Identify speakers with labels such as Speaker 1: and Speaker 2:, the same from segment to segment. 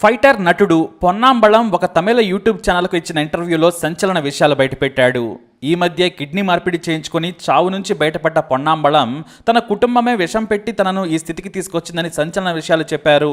Speaker 1: Fighter నటుడు పొన్నాంబళం ఒక తమిళ YouTube ఛానల్కు ఇచ్చిన ఇంటర్వ్యూలో సంచలన విషయాలు బయటపెట్టాడు. ఈ మధ్య కిడ్నీ మార్పిడి చేయించుకొని చావు నుంచి బయటపడ్డ పొన్నాంబళం తన కుటుంబమే విషం పెట్టి తనను ఈ స్థితికి తీసుకొచ్చిందని సంచలన విషయాలు చెప్పారు.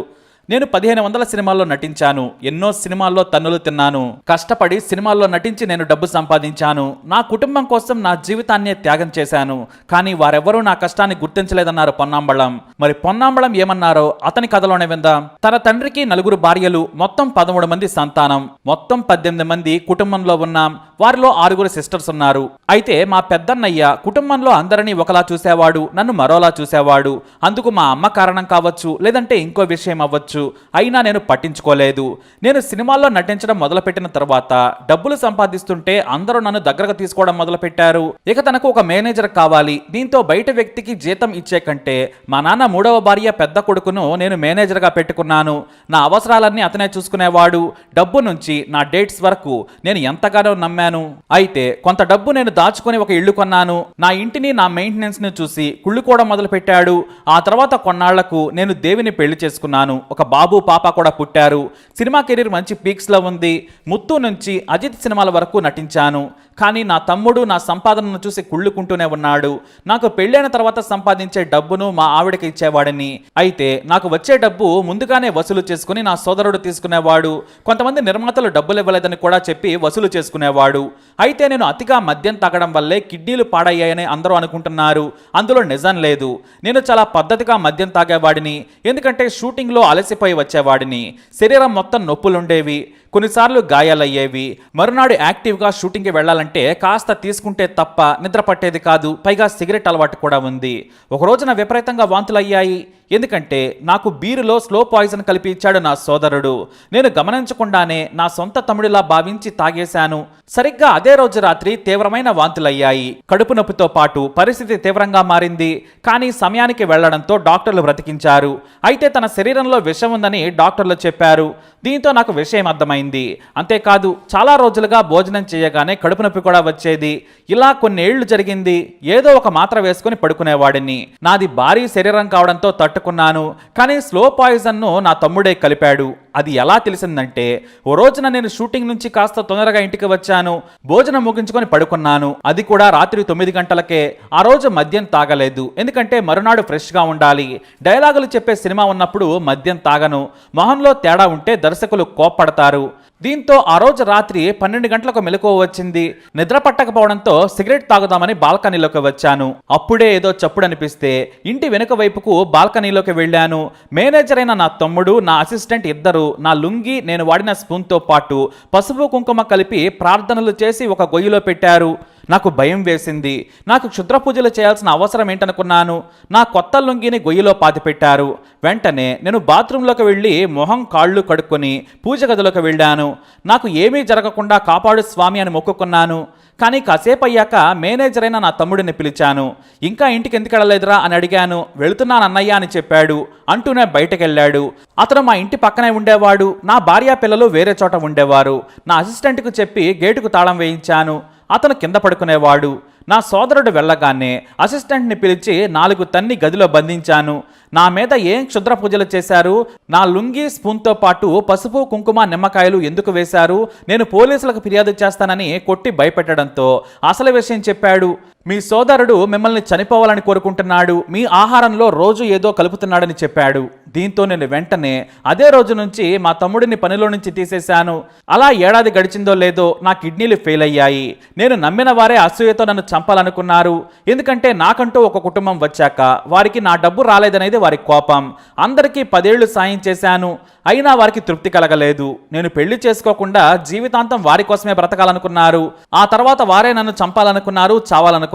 Speaker 1: నేను పదిహేను వందల సినిమాల్లో నటించాను ఎన్నో సినిమాల్లో తన్నులు తిన్నాను. కష్టపడి సినిమాల్లో నటించి నేను డబ్బు సంపాదించాను. నా కుటుంబం కోసం నా జీవితాన్నే త్యాగం చేశాను. కానీ వారెవ్వరూ నా కష్టాన్ని గుర్తించలేదన్నారు పొన్నాంబళం. మరి పొన్నాంబళం ఏమన్నారో అతని కథలోనే విందాం. తన తండ్రికి నలుగురు భార్యలు మొత్తం పదమూడు మంది సంతానం. మొత్తం పద్దెనిమిది మంది కుటుంబంలో ఉన్నాం. వారిలో ఆరుగురు సిస్టర్స్ ఉన్నారు. అయితే మా పెద్దన్నయ్య కుటుంబంలో అందరినీ ఒకలా చూసేవాడు నన్ను మరోలా చూసేవాడు. అందుకు మా అమ్మ కారణం కావచ్చు లేదంటే ఇంకో విషయం అవ్వచ్చు. అయినా నేను పట్టించుకోలేదు. నేను సినిమాల్లో నటించడం మొదలుపెట్టిన తర్వాత డబ్బులు సంపాదిస్తుంటే అందరూ నన్ను దగ్గరకు తీసుకోవడం మొదలుపెట్టారు. ఇక తనకు ఒక మేనేజర్ కావాలి. దీంతో బయట వ్యక్తికి జీతం ఇచ్చే కంటే మా నాన్న మూడవ భార్య పెద్ద కొడుకును నేను మేనేజర్గా పెట్టుకున్నాను. నా అవసరాలన్నీ అతనే చూసుకునేవాడు. డబ్బు నుంచి నా డేట్స్ వరకు నేను ఎంతగానో నమ్మాను. అయితే కొంత డబ్బు నేను దాచుకుని ఒక ఇల్లు కొన్నాను. నా ఇంటిని నా మెయింటెనెన్స్ని చూసి కుళ్ళుకోవడం మొదలుపెట్టాడు. ఆ తర్వాత కొన్నాళ్ళకు నేను దేవిని పెళ్ళి చేసుకున్నాను. ఒక బాబు పాప కూడా పుట్టారు. సినిమా కెరీర్ మంచి పీక్స్లో ఉంది. ముత్తు నుంచి అజిత్ సినిమాల వరకు నటించాను. కానీ నా తమ్ముడు నా సంపాదనను చూసి కుళ్ళుకుంటూనే ఉన్నాడు. నాకు పెళ్ళైన తర్వాత సంపాదించే డబ్బును మా ఆవిడకి ఇచ్చేవాడిని. అయితే నాకు వచ్చే డబ్బు ముందుగానే వసూలు చేసుకుని నా సోదరుడు తీసుకునేవాడు. కొంతమంది నిర్మాతలు డబ్బులు ఇవ్వలేదని కూడా చెప్పి వసూలు చేసుకునేవాడు. అయితే నేను అతిగా మద్యం తాగడం వల్లే కిడ్నీలు పాడయ్యాయని అందరూ అనుకుంటున్నారు. అందులో నిజం లేదు. నేను చాలా పద్ధతిగా మద్యం తాగేవాడిని. ఎందుకంటే షూటింగ్లో అలసిపోయి వచ్చేవాడిని. శరీరం మొత్తం నొప్పులుండేవి కొన్నిసార్లు గాయాలయ్యేవి. మరునాడు యాక్టివ్గా షూటింగ్కి వెళ్ళాలంటే కాస్త తీసుకుంటే తప్ప నిద్ర పట్టేది కాదు పైగా సిగరెట్ అలవాటు కూడా ఉంది. ఒక రోజున విపరీతంగా వాంతులు అయ్యాయి ఎందుకంటే నాకు బీరులో స్లో పాయిజన్ కలిపి ఇచ్చాడు నా సోదరుడు. నేను గమనించకుండానే నా సొంత తమ్ముడిలా భావించి తాగేశాను. సరిగ్గా అదే రోజు రాత్రి తీవ్రమైన వాంతులయ్యాయి. కడుపు నొప్పితో పాటు పరిస్థితి తీవ్రంగా మారింది. కానీ సమయానికి వెళ్ళడంతో డాక్టర్లు బ్రతికించారు. అయితే తన శరీరంలో విషం ఉందని డాక్టర్లు చెప్పారు. దీంతో నాకు విషయం అర్థమైంది. అంతేకాదు చాలా రోజులుగా భోజనం చేయగానే కడుపు నొప్పి కూడా వచ్చేది. ఇలా కొన్నేళ్ళు జరిగింది. ఏదో ఒక మాత్ర వేసుకుని పడుకునేవాడిని. నాది భారీ శరీరం కావడంతో తట్టు పెట్టుకున్నాను కానీ స్లో పాయిజన్ను నా తమ్ముడే కలిపాడు. అది ఎలా తెలిసిందంటే ఓ రోజున నేను షూటింగ్ నుంచి కాస్త తొందరగా ఇంటికి వచ్చాను. భోజనం ముగించుకొని పడుకున్నాను. అది కూడా రాత్రి తొమ్మిది గంటలకే. ఆ రోజు మద్యం తాగలేదు. ఎందుకంటే మరునాడు ఫ్రెష్గా ఉండాలి. డైలాగులు చెప్పే సినిమా ఉన్నప్పుడు మద్యం తాగను. మొహంలో తేడా ఉంటే దర్శకులు కోప్పడతారు. దీంతో ఆ రోజు రాత్రి పన్నెండు గంటలకు మెలకువ వచ్చింది. నిద్ర పట్టకపోవడంతో సిగరెట్ తాగుదామని బాల్కనీలోకి వచ్చాను. అప్పుడే ఏదో చప్పుడు అనిపిస్తే ఇంటి వెనుక వైపుకు బాల్కనీలోకి వెళ్ళాను. మేనేజర్ అయిన నా తమ్ముడు నా అసిస్టెంట్ ఇద్దరు నా లుంగి నేను వాడిన స్పూన్తో పాటు పసుపు కుంకుమ కలిపి ప్రార్థనలు చేసి ఒక గొయ్యిలో పెట్టారు. నాకు భయం వేసింది. నాకు క్షుద్ర పూజలు చేయాల్సిన అవసరం ఏంటనుకున్నాను. నా కొత్త లుంగిని గొయ్యిలో పాతిపెట్టారు. వెంటనే నేను బాత్రూంలోకి వెళ్ళి మొహం కాళ్ళు కడుక్కొని పూజ గదిలోకి వెళ్ళాను. నాకు ఏమీ జరగకుండా కాపాడు స్వామి అని మొక్కుకున్నాను. కానీ కాసేపు అయ్యాక మేనేజర్ అయిన నా తమ్ముడిని పిలిచాను. ఇంకా ఇంటికి ఎందుకు వెళ్ళలేదురా అని అడిగాను. వెళుతున్నాను అన్నయ్య అని చెప్పాడు. అంటూనే బయటకెళ్ళాడు. అతను మా ఇంటి పక్కనే ఉండేవాడు. నా భార్య పిల్లలు వేరే చోట ఉండేవారు. నా అసిస్టెంట్కు చెప్పి గేటుకు తాళం వేయించాను. అతను కింద పడుకునేవాడు. నా సోదరుడు వెళ్ళగానే అసిస్టెంట్ని పిలిచి నాలుగు తన్ని గదిలో బంధించాను. నా మీద ఏం క్షుద్ర పూజలు చేశారు? నా లుంగి స్పూన్తో పాటు పసుపు కుంకుమ నిమ్మకాయలు ఎందుకు వేశారు? నేను పోలీసులకు ఫిర్యాదు చేస్తానని కొట్టి భయపెట్టడంతో అసలు విషయం చెప్పాడు. మీ సోదరుడు మిమ్మల్ని చనిపోవాలని కోరుకుంటున్నాడు మీ ఆహారంలో రోజు ఏదో కలుపుతున్నాడని చెప్పాడు. దీంతో నేను వెంటనే అదే రోజు నుంచి మా తమ్ముడిని పనిలో నుంచి తీసేశాను. అలా ఏడాది గడిచిందో లేదో నా కిడ్నీలు ఫెయిల్ అయ్యాయి. నేను నమ్మిన వారే అసూయతో నన్ను చంపాలనుకున్నారు. ఎందుకంటే నాకంటూ ఒక కుటుంబం వచ్చాక వారికి నా డబ్బు రాలేదనేది వారి కోపం. అందరికీ పదేళ్ళు సాయం చేశాను. అయినా వారికి తృప్తి కలగలేదు. నేను పెళ్ళి చేసుకోకుండా జీవితాంతం వారి కోసమే బ్రతకాలనుకున్నారు. ఆ తర్వాత వారే నన్ను చంపాలనుకున్నారు చావాలనుకున్నారు.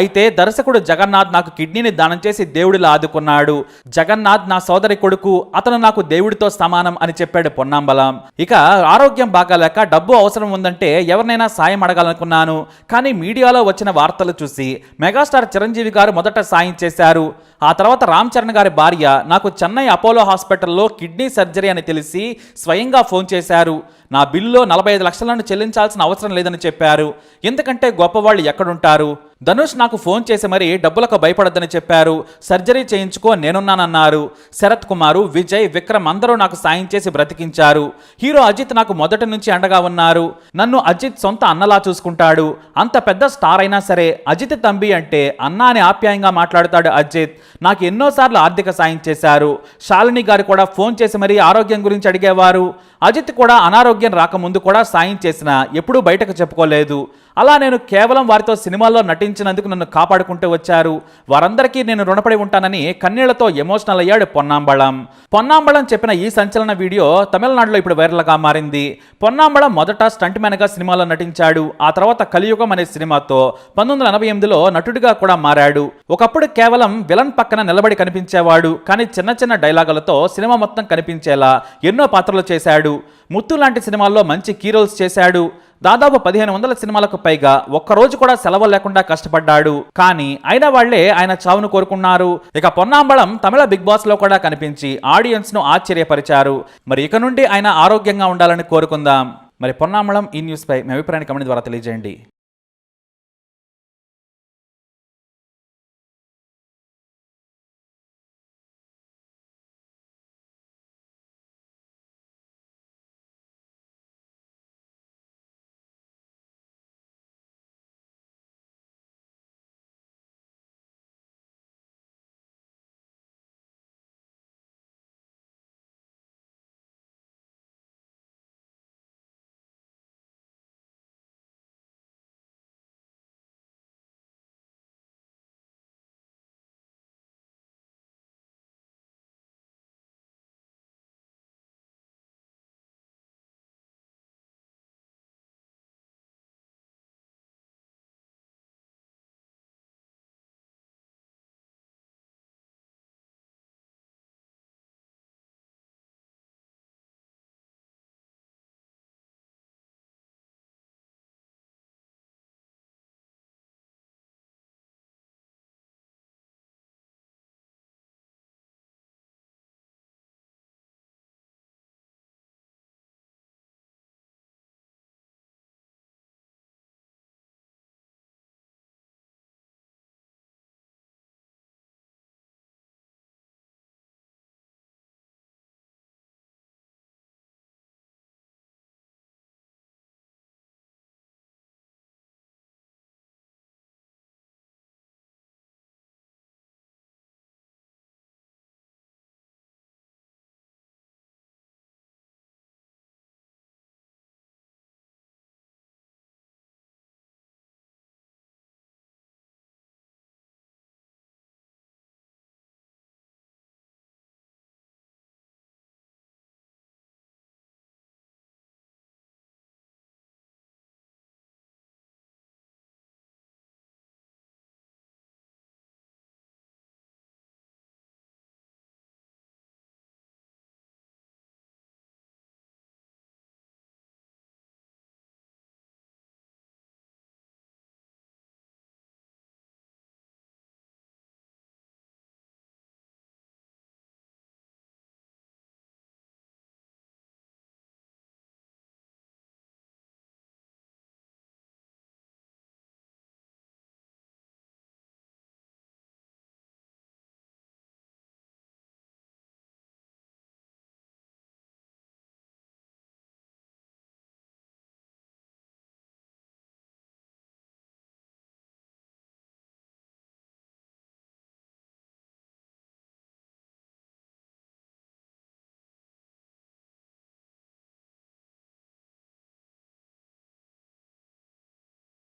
Speaker 1: అయితే దర్శకుడు జగన్నాథ్ నాకు కిడ్నీని దానం చేసి దేవుడిలా ఆదుకున్నాడు. జగన్నాథ్ నా సోదరి కొడుకు అతను నాకు దేవుడితో సమానం అని చెప్పాడు పొన్నాంబలం. ఇక ఆరోగ్యం బాగాలేక డబ్బు అవసరం ఉందంటే ఎవరినైనా సాయం అడగాలనుకున్నాను. కానీ మీడియాలో వచ్చిన వార్తలు చూసి మెగాస్టార్ చిరంజీవి గారు మొదట సాయం చేశారు. ఆ తర్వాత రామ్ చరణ్ గారి భార్య నాకు చెన్నై అపోలో హాస్పిటల్లో కిడ్నీ సర్జరీ అని తెలిసి స్వయంగా ఫోన్ చేశారు. నా బిల్లులో నలభై ఐదు లక్షలను చెల్లించాల్సిన అవసరం లేదని చెప్పారు. ఎందుకంటే గొప్పవాళ్ళు ఎక్కడుంటారు? ధనుష్ నాకు ఫోన్ చేసి మరీ డబ్బులకు భయపడద్దని చెప్పారు. సర్జరీ చేయించుకో నేనున్నానన్నారు. శరత్ కుమారు విజయ్ విక్రమ్ అందరూ నాకు సాయం చేసి బ్రతికించారు. హీరో అజిత్ నాకు మొదటి నుంచి అండగా ఉన్నారు. నన్ను అజిత్ సొంత అన్నలా చూసుకుంటాడు. అంత పెద్ద స్టార్ అయినా సరే అజిత్ తంబి అంటే అన్న అని ఆప్యాయంగా మాట్లాడుతాడు అజిత్. నాకు ఎన్నోసార్లు ఆర్థిక సాయం చేశారు. శాలిని గారు కూడా ఫోన్ చేసి మరీ ఆరోగ్యం గురించి అడిగేవారు. అజిత్ కూడా అనారోగ్యం రాకముందు కూడా సాయం చేసిన ఎప్పుడూ బయటకు చెప్పుకోలేదు. అలా నేను కేవలం వారితో సినిమాల్లో నటించినందుకు నన్ను కాపాడుకుంటూ వచ్చారు. వారందరికీ నేను రుణపడి ఉంటానని కన్నీళ్ళతో ఎమోషనల్ అయ్యాడు పొన్నాంబళం. పొన్నాంబళం చెప్పిన ఈ సంచలన వీడియో తమిళనాడులో ఇప్పుడు వైరల్గా మారింది. పొన్నాంబళం మొదట స్టంట్ మ్యాన్గా సినిమాలో నటించాడు. ఆ తర్వాత కలియుగం అనే సినిమాతో పంతొమ్మిది వందల ఎనభై ఎనిమిదిలో నటుడిగా కూడా మారాడు. ఒకప్పుడు కేవలం విలన్ పక్కన నిలబడి కనిపించేవాడు కానీ చిన్న చిన్న డైలాగులతో సినిమా మొత్తం కనిపించేలా ఎన్నో పాత్రలు చేశాడు. ముత్తు లాంటి సినిమాల్లో మంచి కీ రోల్స్ చేశాడు. దాదాపు పదిహేను వందల సినిమాలకు పైగా ఒక్కరోజు కూడా సెలవు లేకుండా కష్టపడ్డాడు. కానీ అయిన వాళ్ళే ఆయన చావును కోరుకున్నారు. ఇక పొన్నాంబళం తమిళ బిగ్ బాస్లో కూడా కనిపించి ఆడియన్స్ను ఆశ్చర్యపరిచారు. మరి ఇక నుండి ఆయన ఆరోగ్యంగా ఉండాలని కోరుకుందాం. మరి పొన్నాంబళం ఈ న్యూస్ పై మీ అభిప్రాయాన్ని కమెంట్ ద్వారా తెలియజేయండి.